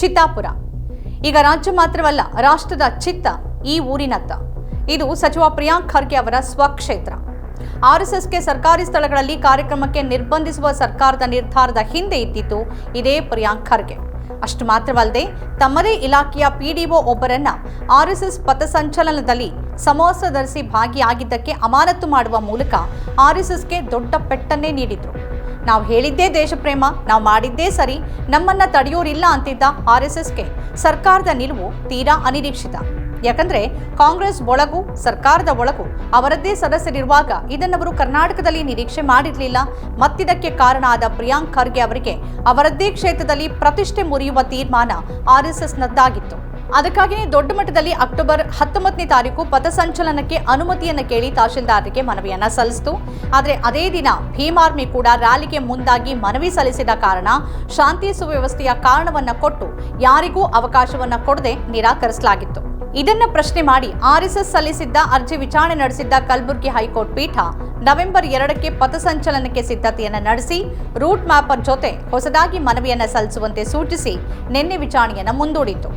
ಚಿತ್ತಾಪುರ. ಈಗ ರಾಜ್ಯ ಮಾತ್ರವಲ್ಲ, ರಾಷ್ಟ್ರದ ಚಿತ್ತ ಈ ಊರಿನತ್ತ. ಇದು ಸಚಿವ ಪ್ರಿಯಾಂಕ್ ಖರ್ಗೆ ಅವರ ಸ್ವಕ್ಷೇತ್ರ. ಆರ್ಎಸ್ಎಸ್ಗೆ ಸರ್ಕಾರಿ ಸ್ಥಳಗಳಲ್ಲಿ ಕಾರ್ಯಕ್ರಮಕ್ಕೆ ನಿರ್ಬಂಧಿಸುವ ಸರ್ಕಾರದ ನಿರ್ಧಾರದ ಹಿಂದೆ ಇದ್ದಿತ್ತು ಇದೇ ಪ್ರಿಯಾಂಕ್ ಖರ್ಗೆ. ಅಷ್ಟು ಮಾತ್ರವಲ್ಲದೆ, ತಮ್ಮದೇ ಇಲಾಖೆಯ ಪಿಡಿಒ ಒಬ್ಬರನ್ನ ಆರ್ಎಸ್ಎಸ್ ಪಥಸಂಚಲನದಲ್ಲಿ ಸಮವಸ್ತ್ರ ಧರಿಸಿ ಭಾಗಿಯಾಗಿದ್ದಕ್ಕೆ ಅಮಾನತು ಮಾಡುವ ಮೂಲಕ ಆರ್ಎಸ್ಎಸ್ಗೆ ದೊಡ್ಡ ಪೆಟ್ಟನ್ನೇ ನೀಡಿದ್ರು. ನಾವು ಹೇಳಿದ್ದೇ ದೇಶಪ್ರೇಮ, ನಾವು ಮಾಡಿದ್ದೇ ಸರಿ, ನಮ್ಮನ್ನ ತಡೆಯೋರಿಲ್ಲ ಅಂತಿದ್ದ ಆರ್ ಎಸ್ ಎಸ್ಗೆ ಸರ್ಕಾರದ ನಿಲುವು ತೀರಾ ಅನಿರೀಕ್ಷಿತ. ಯಾಕಂದ್ರೆ ಕಾಂಗ್ರೆಸ್ ಒಳಗು ಸರ್ಕಾರದ ಒಳಗೂ ಅವರದ್ದೇ ಸದಸ್ಯರಿರುವಾಗ ಇದನ್ನವರು ಕರ್ನಾಟಕದಲ್ಲಿ ನಿರೀಕ್ಷೆ ಮಾಡಿರಲಿಲ್ಲ. ಮತ್ತಿದಕ್ಕೆ ಕಾರಣ ಆದ ಪ್ರಿಯಾಂಕ್ ಖರ್ಗೆ ಅವರಿಗೆ ಅವರದ್ದೇ ಕ್ಷೇತ್ರದಲ್ಲಿ ಪ್ರತಿಷ್ಠೆ ಮುರಿಯುವ ತೀರ್ಮಾನ ಆರ್ಎಸ್ಎಸ್ನದ್ದಾಗಿತ್ತು ಅದಕ್ಕಾಗಿಯೇ ದೊಡ್ಡ ಮಟ್ಟದಲ್ಲಿ ಅಕ್ಟೋಬರ್ ಹತ್ತೊಂಬತ್ತನೇ ತಾರೀಕು ಪಥಸಂಚಲನಕ್ಕೆ ಅನುಮತಿಯನ್ನು ಕೇಳಿ ತಹಶೀಲ್ದಾರರಿಗೆ ಮನವಿಯನ್ನು ಸಲ್ಲಿಸಿತು. ಆದರೆ ಅದೇ ದಿನ ಭೀಮಾರ್ಮಿ ಕೂಡ ರ್ಯಾಲಿಗೆ ಮುಂದಾಗಿ ಮನವಿ ಸಲ್ಲಿಸಿದ ಕಾರಣ ಶಾಂತಿ ಸುವ್ಯವಸ್ಥೆಯ ಕಾರಣವನ್ನು ಕೊಟ್ಟು ಯಾರಿಗೂ ಅವಕಾಶವನ್ನು ಕೊಡದೆ ನಿರಾಕರಿಸಲಾಗಿತ್ತು. ಇದನ್ನ ಪ್ರಶ್ನೆ ಮಾಡಿ ಆರ್ಎಸ್ಎಸ್ ಸಲ್ಲಿಸಿದ್ದ ಅರ್ಜಿ ವಿಚಾರಣೆ ನಡೆಸಿದ್ದ ಕಲಬುರಗಿ ಹೈಕೋರ್ಟ್ ಪೀಠ ನವೆಂಬರ್ ಎರಡಕ್ಕೆ ಪಥಸಂಚಲನಕ್ಕೆ ಸಿದ್ಧತೆಯನ್ನು ನಡೆಸಿ, ರೂಟ್ ಮ್ಯಾಪರ್ ಜೊತೆ ಹೊಸದಾಗಿ ಮನವಿಯನ್ನು ಸಲ್ಲಿಸುವಂತೆ ಸೂಚಿಸಿ ನಿನ್ನೆ ವಿಚಾರಣೆಯನ್ನು ಮುಂದೂಡಿತು.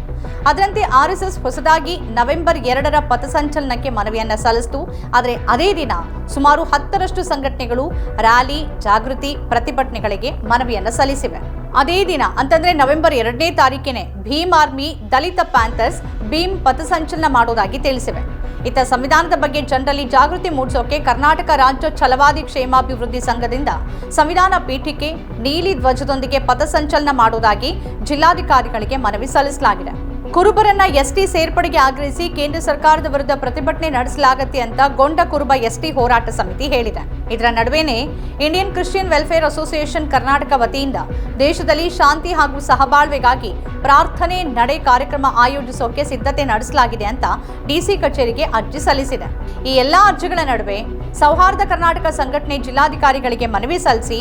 ಅದರಂತೆ ಆರ್ಎಸ್ಎಸ್ ಹೊಸದಾಗಿ ನವೆಂಬರ್ ಎರಡರ ಪಥಸಂಚಲನಕ್ಕೆ ಮನವಿಯನ್ನು ಸಲ್ಲಿಸಿತು. ಆದರೆ ಅದೇ ದಿನ ಸುಮಾರು ಹತ್ತರಷ್ಟು ಸಂಘಟನೆಗಳು, ರ್ಯಾಲಿ, ಜಾಗೃತಿ, ಪ್ರತಿಭಟನೆಗಳಿಗೆ ಮನವಿಯನ್ನು ಸಲ್ಲಿಸಿವೆ. ಅದೇ ದಿನ, ಅಂತಂದ್ರೆ ನವೆಂಬರ್ ಎರಡನೇ ತಾರೀಕಿನೇ, ಭೀಮ್ ಆರ್ಮಿ ದಲಿತ ಪ್ಯಾಂಥರ್ಸ್ ಭೀಮ್ ಪಥಸಂಚಲನ ಮಾಡೋದಾಗಿ ತಿಳಿಸಿವೆ. ಇತ್ತ ಸಂವಿಧಾನದ ಬಗ್ಗೆ ಜನರಲ್ಲಿ ಜಾಗೃತಿ ಮೂಡಿಸೋಕೆ ಕರ್ನಾಟಕ ರಾಜ್ಯ ಛಲವಾದಿ ಕ್ಷೇಮಾಭಿವೃದ್ಧಿ ಸಂಘದಿಂದ ಸಂವಿಧಾನ ಪೀಠಕ್ಕೆ ನೀಲಿ ಧ್ವಜದೊಂದಿಗೆ ಪಥಸಂಚಲನ ಮಾಡೋದಾಗಿ ಜಿಲ್ಲಾಧಿಕಾರಿಗಳಿಗೆ ಮನವಿ ಸಲ್ಲಿಸಲಾಗಿದೆ. ಕುರುಬರನ್ನ ಎಸ್ಟಿ ಸೇರ್ಪಡೆಗೆ ಆಗ್ರಹಿಸಿ ಕೇಂದ್ರ ಸರ್ಕಾರದ ವಿರುದ್ಧ ಪ್ರತಿಭಟನೆ ನಡೆಸಲಾಗತ್ತೆ ಅಂತ ಗೊಂಡ ಕುರುಬ ಎಸ್ಟಿ ಹೋರಾಟ ಸಮಿತಿ ಹೇಳಿದೆ. ಇದರ ನಡುವೆನೇ Indian Christian Welfare Association Karnataka ವತಿಯಿಂದ ದೇಶದಲ್ಲಿ ಶಾಂತಿ ಹಾಗೂ ಸಹಬಾಳ್ವೆಗಾಗಿ ಪ್ರಾರ್ಥನೆ ನಡೆ ಕಾರ್ಯಕ್ರಮ ಆಯೋಜಿಸೋಕೆ ಸಿದ್ಧತೆ ನಡೆಸಲಾಗಿದೆ ಅಂತ ಡಿಸಿ ಕಚೇರಿಗೆ ಅರ್ಜಿ ಸಲ್ಲಿಸಿದೆ. ಈ ಎಲ್ಲಾ ಅರ್ಜಿಗಳ ನಡುವೆ ಸೌಹಾರ್ದ ಕರ್ನಾಟಕ ಸಂಘಟನೆ ಜಿಲ್ಲಾಧಿಕಾರಿಗಳಿಗೆ ಮನವಿ ಸಲ್ಲಿಸಿ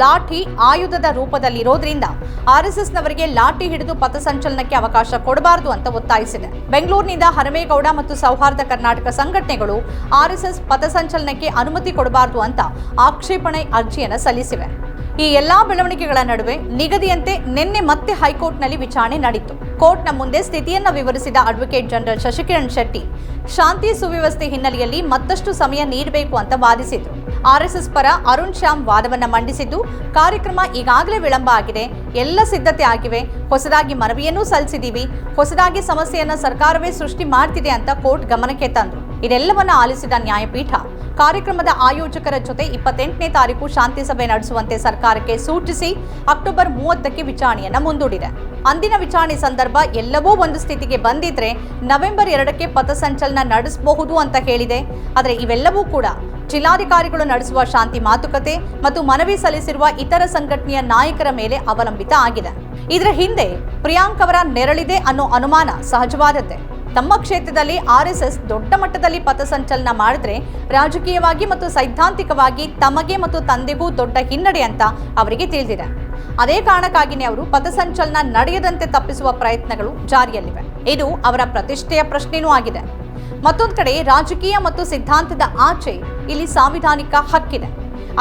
ಲಾಠಿ ಆಯುಧದ ರೂಪದಲ್ಲಿರೋದ್ರಿಂದ ಆರ್ಎಸ್ಎಸ್ನವರಿಗೆ ಲಾಠಿ ಹಿಡಿದು ಪಥಸಂಚಲನಕ್ಕೆ ಅವಕಾಶ ಕೊಡಬಾರದು ಅಂತ ಒತ್ತಾಯಿಸಿದೆ. ಬೆಂಗಳೂರಿನಿಂದ ಹರಮೇಗೌಡ ಮತ್ತು ಸೌಹಾರ್ದ ಕರ್ನಾಟಕ ಸಂಘಟನೆಗಳು ಆರ್ಎಸ್ಎಸ್ ಪಥಸಂಚಲನಕ್ಕೆ ಅನುಮತಿ ಕೊಡಬಾರದು ಅಂತ ಆಕ್ಷೇಪಣೆ ಅರ್ಜಿಯನ್ನು ಸಲ್ಲಿಸಿವೆ. ಈ ಎಲ್ಲಾ ಬೆಳವಣಿಗೆಗಳ ನಡುವೆ ನಿಗದಿಯಂತೆ ನಿನ್ನೆ ಮತ್ತೆ ಹೈಕೋರ್ಟ್ನಲ್ಲಿ ವಿಚಾರಣೆ ನಡೆಯಿತು ಕೋರ್ಟ್ನ ಮುಂದೆ ಸ್ಥಿತಿಯನ್ನ ವಿವರಿಸಿದ ಅಡ್ವೊಕೇಟ್ ಜನರಲ್ ಶಶಿಕಿರಣ್ ಶೆಟ್ಟಿ, ಶಾಂತಿ ಸುವ್ಯವಸ್ಥೆ ಹಿನ್ನೆಲೆಯಲ್ಲಿ ಮತ್ತಷ್ಟು ಸಮಯ ನೀಡಬೇಕು ಅಂತ ವಾದಿಸಿದರು. ಆರ್ಎಸ್ಎಸ್ ಪರ ಅರುಣ್ ಶ್ಯಾಮ್ ವಾದವನ್ನ ಮಂಡಿಸಿದ್ದು, ಕಾರ್ಯಕ್ರಮ ಈಗಾಗಲೇ ವಿಳಂಬ ಆಗಿದೆ. ಎಲ್ಲ ಸಿದ್ಧತೆ ಆಗಿವೆ. ಹೊಸದಾಗಿ ಮನವಿಯನ್ನೂ ಸಲ್ಲಿಸಿದೀವಿ. ಹೊಸದಾಗಿ ಸಮಸ್ಯೆಯನ್ನ ಸರ್ಕಾರವೇ ಸೃಷ್ಟಿ ಮಾಡ್ತಿದೆ ಅಂತ ಕೋರ್ಟ್ ಗಮನಕ್ಕೆ ತಂದ್ರು. ಇದೆಲ್ಲವನ್ನ ಆಲಿಸಿದ ನ್ಯಾಯಪೀಠ ಕಾರ್ಯಕ್ರಮದ ಆಯೋಜಕರ ಜೊತೆ ಇಪ್ಪತ್ತೆಂಟನೇ ತಾರೀಕು ಶಾಂತಿ ಸಭೆ ನಡೆಸುವಂತೆ ಸರ್ಕಾರಕ್ಕೆ ಸೂಚಿಸಿ ಅಕ್ಟೋಬರ್ ಮೂವತ್ತಕ್ಕೆ ವಿಚಾರಣೆಯನ್ನು ಮುಂದೂಡಿದೆ. ಅಂದಿನ ವಿಚಾರಣೆ ಸಂದರ್ಭ ಎಲ್ಲವೂ ಒಂದು ಸ್ಥಿತಿಗೆ ಬಂದಿದ್ರೆ ನವೆಂಬರ್ ಎರಡಕ್ಕೆ ಪಥಸಂಚಲನ ನಡೆಸಬಹುದು ಅಂತ ಹೇಳಿದೆ. ಆದರೆ ಇವೆಲ್ಲವೂ ಕೂಡ ಜಿಲ್ಲಾಧಿಕಾರಿಗಳು ನಡೆಸುವ ಶಾಂತಿ ಮಾತುಕತೆ ಮತ್ತು ಮನವಿ ಸಲ್ಲಿಸಿರುವ ಇತರ ಸಂಘಟನೆಯ ನಾಯಕರ ಮೇಲೆ ಅವಲಂಬಿತ ಆಗಿದೆ. ಇದರ ಹಿಂದೆ ಪ್ರಿಯಾಂಕ್ ಅವರ ನೆರಳಿದೆ ಅನ್ನೋ ಅನುಮಾನ ಸಹಜವಾದದ್ದೇ. ತಮ್ಮ ಕ್ಷೇತ್ರದಲ್ಲಿ ಆರ್ಎಸ್ಎಸ್ ದೊಡ್ಡ ಮಟ್ಟದಲ್ಲಿ ಪಥಸಂಚಲನ ಮಾಡಿದ್ರೆ ರಾಜಕೀಯವಾಗಿ ಮತ್ತು ಸೈದ್ಧಾಂತಿಕವಾಗಿ ತಮಗೆ ಮತ್ತು ತಂದೆಗೂ ದೊಡ್ಡ ಹಿನ್ನಡೆ ಅಂತ ಅವರಿಗೆ ತಿಳಿದಿದೆ. ಅದೇ ಕಾರಣಕ್ಕಾಗಿಯೇ ಅವರು ಪಥಸಂಚಲನ ನಡೆಯದಂತೆ ತಪ್ಪಿಸುವ ಪ್ರಯತ್ನಗಳು ಜಾರಿಯಲ್ಲಿವೆ. ಇದು ಅವರ ಪ್ರತಿಷ್ಠೆಯ ಪ್ರಶ್ನೆಯೂ ಆಗಿದೆ. ಮತ್ತೊಂದು ಕಡೆ ರಾಜಕೀಯ ಮತ್ತು ಸಿದ್ಧಾಂತದ ಆಚೆ ಇಲ್ಲಿ ಸಾಂವಿಧಾನಿಕ ಹಕ್ಕಿದೆ.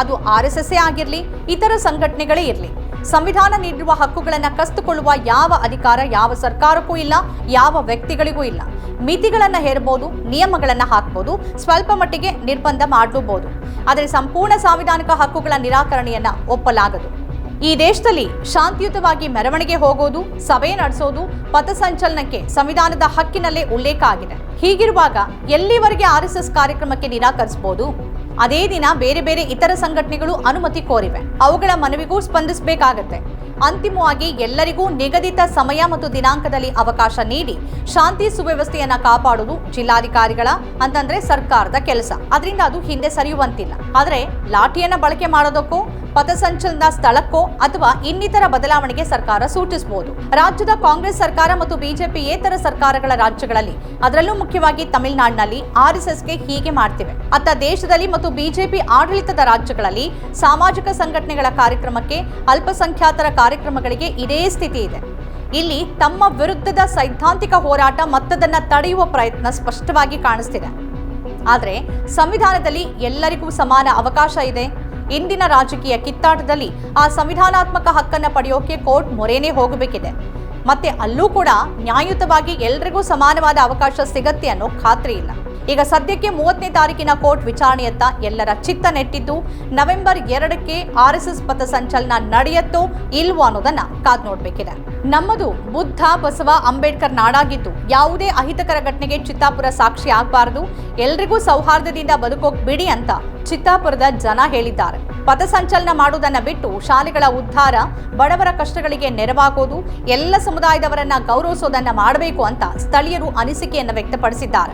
ಅದು ಆರ್ ಎಸ್ ಎಸ್ ಆಗಿರಲಿ, ಇತರ ಸಂಘಟನೆಗಳೇ ಇರಲಿ. ಸಂವಿಧಾನ ನೀಡಿರುವ ಹಕ್ಕುಗಳನ್ನು ಕಸ್ತುಕೊಳ್ಳುವ ಯಾವ ಅಧಿಕಾರ ಯಾವ ಸರ್ಕಾರಕ್ಕೂ ಇಲ್ಲ, ಯಾವ ವ್ಯಕ್ತಿಗಳಿಗೂ ಇಲ್ಲ. ಮಿತಿಗಳನ್ನು ಹೇರಬಹುದು ನಿಯಮಗಳನ್ನು ಹಾಕಬಹುದು ಸ್ವಲ್ಪ ಮಟ್ಟಿಗೆ ನಿರ್ಬಂಧ ಮಾಡಬಹುದು ಆದರೆ ಸಂಪೂರ್ಣ ಸಾಂವಿಧಾನಿಕ ಹಕ್ಕುಗಳ ನಿರಾಕರಣೆಯನ್ನು ಒಪ್ಪಲಾಗದು. ಈ ದೇಶದಲ್ಲಿ ಶಾಂತಿಯುತವಾಗಿ ಮೆರವಣಿಗೆ ಹೋಗೋದು, ಸಭೆ ನಡೆಸೋದು ಪಥಸಂಚಲನಕ್ಕೆ ಸಂವಿಧಾನದ ಹಕ್ಕಿನಲ್ಲೇ ಉಲ್ಲೇಖ ಆಗಿದೆ. ಹೀಗಿರುವಾಗ ಎಲ್ಲಿವರೆಗೆ ಆರ್ಎಸ್ಎಸ್ ಕಾರ್ಯಕ್ರಮಕ್ಕೆ ನಿರಾಕರಿಸಬಹುದು ಅದೇ ದಿನ ಬೇರೆ ಬೇರೆ ಇತರ ಸಂಘಟನೆಗಳು ಅನುಮತಿ ಕೋರಿವೆ. ಅವುಗಳ ಮನವಿಗೂ ಸ್ಪಂದಿಸಬೇಕಾಗತ್ತೆ. ಅಂತಿಮವಾಗಿ ಎಲ್ಲರಿಗೂ ನಿಗದಿತ ಸಮಯ ಮತ್ತು ದಿನಾಂಕದಲ್ಲಿ ಅವಕಾಶ ನೀಡಿ ಶಾಂತಿ ಸುವ್ಯವಸ್ಥೆಯನ್ನ ಕಾಪಾಡುವುದು ಜಿಲ್ಲಾಧಿಕಾರಿಗಳ ಅಂತಂದ್ರೆ ಸರ್ಕಾರದ ಕೆಲಸ. ಅದರಿಂದ ಅದು ಹಿಂದೆ ಸರಿಯುವಂತಿಲ್ಲ. ಆದರೆ ಲಾಠಿಯನ್ನ ಬಳಕೆ ಮಾಡೋದಕ್ಕೂ ಪಥಸಂಚಲನದ ಸ್ಥಳಕ್ಕೋ ಅಥವಾ ಇನ್ನಿತರ ಬದಲಾವಣೆಗೆ ಸರ್ಕಾರ ಸೂಚಿಸಬಹುದು ರಾಜ್ಯದ ಕಾಂಗ್ರೆಸ್ ಸರ್ಕಾರ ಮತ್ತು ಬಿಜೆಪಿ ಏತರ ಸರ್ಕಾರಗಳ ರಾಜ್ಯಗಳಲ್ಲಿ ಅದರಲ್ಲೂ ಮುಖ್ಯವಾಗಿ ತಮಿಳುನಾಡಿನಲ್ಲಿ ಆರ್ಎಸ್ಎಸ್ಗೆ ಹೀಗೆ ಮಾಡ್ತಿವೆ. ಅತ್ತ ದೇಶದಲ್ಲಿ ಮತ್ತು ಬಿಜೆಪಿ ಆಡಳಿತದ ರಾಜ್ಯಗಳಲ್ಲಿ ಸಾಮಾಜಿಕ ಸಂಘಟನೆಗಳ ಕಾರ್ಯಕ್ರಮಕ್ಕೆ ಅಲ್ಪಸಂಖ್ಯಾತರ ಕಾರ್ಯಕ್ರಮಗಳಿಗೆ ಇದೇ ಸ್ಥಿತಿ ಇದೆ. ಇಲ್ಲಿ ತಮ್ಮ ವಿರುದ್ಧದ ಸೈದ್ಧಾಂತಿಕ ಹೋರಾಟ ಮತ್ತದನ್ನ ತಡೆಯುವ ಪ್ರಯತ್ನ ಸ್ಪಷ್ಟವಾಗಿ ಕಾಣಿಸ್ತಿದೆ. ಆದರೆ ಸಂವಿಧಾನದಲ್ಲಿ ಎಲ್ಲರಿಗೂ ಸಮಾನ ಅವಕಾಶ ಇದೆ. ಇಂದಿನ ರಾಜಕೀಯ ಕಿತ್ತಾಟದಲ್ಲಿ ಆ ಸಂವಿಧಾನಾತ್ಮಕ ಹಕ್ಕನ್ನು ಪಡೆಯೋಕೆ ಕೋರ್ಟ್ ಮೊರೆನೇ ಹೋಗಬೇಕಿದೆ. ಮತ್ತೆ ಅಲ್ಲೂ ಕೂಡ ನ್ಯಾಯಯುತವಾಗಿ ಎಲ್ರಿಗೂ ಸಮಾನವಾದ ಅವಕಾಶ ಸಿಗತ್ತೆ ಅನ್ನೋ ಖಾತ್ರಿ ಇಲ್ಲ. ಈಗ ಸದ್ಯಕ್ಕೆ ಮೂವತ್ತನೇ ತಾರೀಕಿನ ಕೋರ್ಟ್ ವಿಚಾರಣೆಯತ್ತ ಎಲ್ಲರ ಚಿತ್ತ ನೆಟ್ಟಿದ್ದು, ನವೆಂಬರ್ ಎರಡಕ್ಕೆ ಆರ್ ಎಸ್ ಎಸ್ ಪಥಸಂಚಲನ ನಡೆಯತ್ತೋ ಇಲ್ವೋ ಅನ್ನೋದನ್ನ ಕಾದ್ ನೋಡ್ಬೇಕಿದೆ. ನಮ್ಮದು ಬುದ್ಧ, ಬಸವ, ಅಂಬೇಡ್ಕರ್ ನಾಡಾಗಿದ್ದು ಯಾವುದೇ ಅಹಿತಕರ ಘಟನೆಗೆ ಚಿತ್ತಾಪುರ ಸಾಕ್ಷಿ ಆಗಬಾರದು. ಎಲ್ರಿಗೂ ಸೌಹಾರ್ದದಿಂದ ಬದುಕೋಕ್ ಬಿಡಿ ಅಂತ ಚಿತ್ತಾಪುರದ ಜನ ಹೇಳಿದ್ದಾರೆ. ಪಥಸಂಚಲನ ಮಾಡುವುದನ್ನ ಬಿಟ್ಟು ಶಾಲೆಗಳ ಉದ್ಧಾರ, ಬಡವರ ಕಷ್ಟಗಳಿಗೆ ನೆರವಾಗೋದು, ಎಲ್ಲ ಸಮುದಾಯದವರನ್ನ ಗೌರವಿಸೋದನ್ನ ಮಾಡಬೇಕು ಅಂತ ಸ್ಥಳೀಯರು ಅನಿಸಿಕೆಯನ್ನು ವ್ಯಕ್ತಪಡಿಸಿದ್ದಾರೆ.